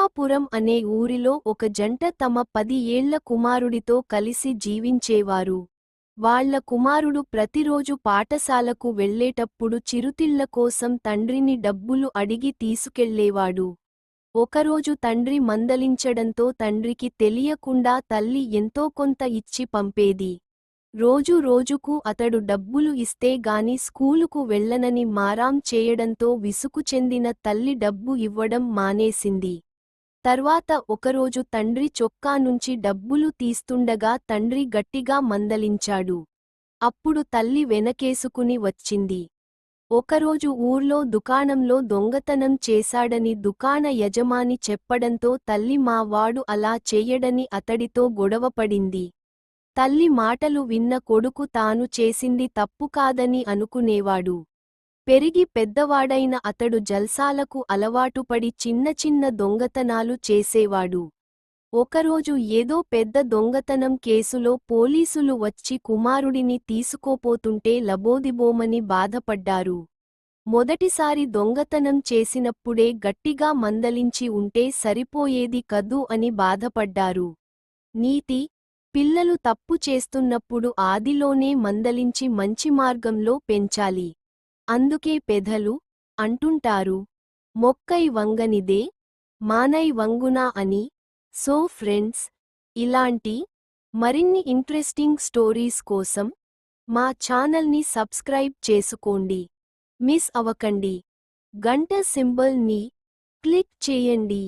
రంగాపురం అనే ఊరిలో ఒక జంట తమ పది ఏళ్ళ కుమారుడితో కలిసి జీవించేవారు. వాళ్ళ కుమారుడు ప్రతిరోజు పాఠశాలకు వెళ్ళేటప్పుడు చిరుతిళ్ళ కోసం తండ్రిని డబ్బులు అడిగి తీసుకెళ్ళేవాడు. ఒకరోజు తండ్రి మందలించడంతో తండ్రికి తెలియకుండా తల్లి ఎంతో కొంత ఇచ్చి పంపేది. రోజు రోజుకు అతడు డబ్బులు ఇస్తే గాని స్కూలుకు వెళ్ళనని మారాం చేయడంతో విసుగు చెందిన తల్లి డబ్బు ఇవ్వడం మానేసింది. తర్వాత ఒకరోజు తండ్రి చొక్కా నుంచి డబ్బులు తీస్తుండగా తండ్రి గట్టిగా మందలించాడు. అప్పుడు తల్లి వెనకేసుకుని వచ్చింది. ఒకరోజు ఊర్లో దుకాణంలో దొంగతనం చేశాడని దుకాణ యజమాని చెప్పడంతో తల్లి మా వాడు అలా చేయడని అతడితో గొడవపడింది తల్లి మాటలు విన్న కొడుకు తాను చేసింది తప్పు కాదని అనుకునేవాడు. పెరిగి పెద్దవాడైన అతడు జల్సాలకు అలవాటుపడి చిన్న చిన్న దొంగతనాలు చేసేవాడు. ఒకరోజు ఏదో పెద్ద దొంగతనం కేసులో పోలీసులు వచ్చి కుమారుడిని తీసుకోపోతుంటే లబోదిబోమని బాధపడ్డారు. మొదటిసారి దొంగతనం చేసినప్పుడే గట్టిగా మందలించి ఉంటే సరిపోయేది కదు అని బాధపడ్డారు. నీతి పిల్లలు తప్పు చేస్తున్నప్పుడు ఆదిలోనే మందలించి మంచి మార్గంలో పెంచాలి. అందుకే పెదలు అంటుంటారు. మొక్కై వంగనిదే మానై వంగునా అని. సో ఫ్రెండ్స్ ఇలాంటి మరిన్ని ఇంట్రెస్టింగ్ స్టోరీస్ కోసం మా ఛానల్ని సబ్స్క్రైబ్ చేసుకోండి. మిస్ అవకండి గంట సింబల్ని క్లిక్ చేయండి.